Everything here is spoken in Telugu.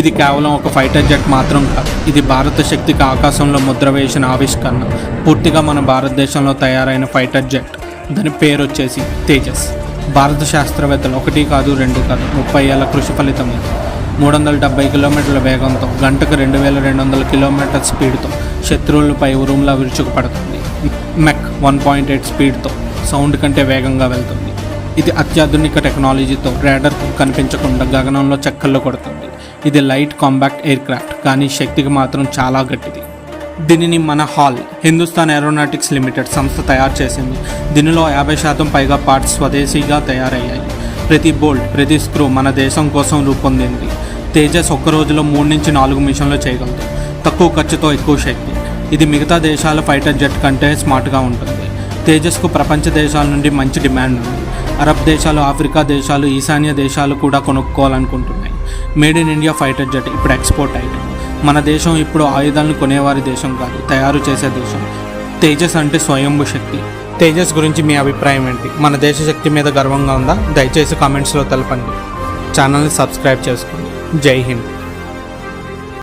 ఇది కేవలం ఒక ఫైటర్ జెట్ మాత్రం కాదు. ఇది భారత శక్తికి ఆకాశంలో ముద్ర వేసిన ఆవిష్కరణ. పూర్తిగా మన భారతదేశంలో తయారైన ఫైటర్ జెట్. దాని పేరు వచ్చేసి తేజస్. భారత శాస్త్రవేత్తలు ఒకటి కాదు రెండు కాదు ముప్పై ఏళ్ళ కృషి ఫలితం ఇది. మూడు వందల డెబ్బై కిలోమీటర్ల వేగంతో గంటకు రెండు వేల రెండు వందల కిలోమీటర్ స్పీడ్తో శత్రువులపై ఉరుములా విరుచుకుపడుతుంది. మెక్ వన్ పాయింట్ ఎయిట్ స్పీడ్తో సౌండ్ కంటే వేగంగా వెళ్తుంది. ఇది అత్యాధునిక టెక్నాలజీతో రేడర్కు కనిపించకుండా గగనంలో చక్కర్లు కొడుతుంది. ఇది లైట్ కాంబాక్ట్ ఎయిర్ క్రాఫ్ట్ కానీ శక్తికి మాత్రం చాలా గట్టిది. దీనిని మన హాల్ హిందుస్థాన్ ఏరోనాటిక్స్ లిమిటెడ్ సంస్థ తయారు చేసింది. దీనిలో యాభై శాతం పైగా పార్ట్స్ స్వదేశీగా తయారయ్యాయి. ప్రతి బోల్ట్ ప్రతి స్క్రూ మన దేశం కోసం రూపొందింది. తేజస్ ఒక్క రోజులో మూడు నుంచి నాలుగు మిషన్లు చేయగలదు. తక్కువ ఖర్చుతో ఎక్కువ శక్తి. ఇది మిగతా దేశాల ఫైటర్ జెట్ కంటే స్మార్ట్గా ఉంటుంది. తేజస్కు ప్రపంచ దేశాల నుండి మంచి డిమాండ్ ఉంది. అరబ్ దేశాలు ఆఫ్రికా దేశాలు ఈశాన్య దేశాలు కూడా కొనుక్కోవాలనుకుంటున్నాయి. Made in India fighter jet ఇప్పుడు ఎక్స్పోర్ట్ ఐటమ్ మన దేశం ఇప్పుడు ఆయుధాలను కొనేవారి దేశం కాదు తయారు చేసే దేశం. తేజస్ అంటే స్వయంభు శక్తి. తేజస్ గురించి మీ అభిప్రాయం ఏంటి? మన దేశ శక్తి మీద గర్వంగా ఉందా? దయచేసి కామెంట్స్లో తెలపండి. ఛానల్ని సబ్స్క్రైబ్ చేసుకోండి. జై హింద్.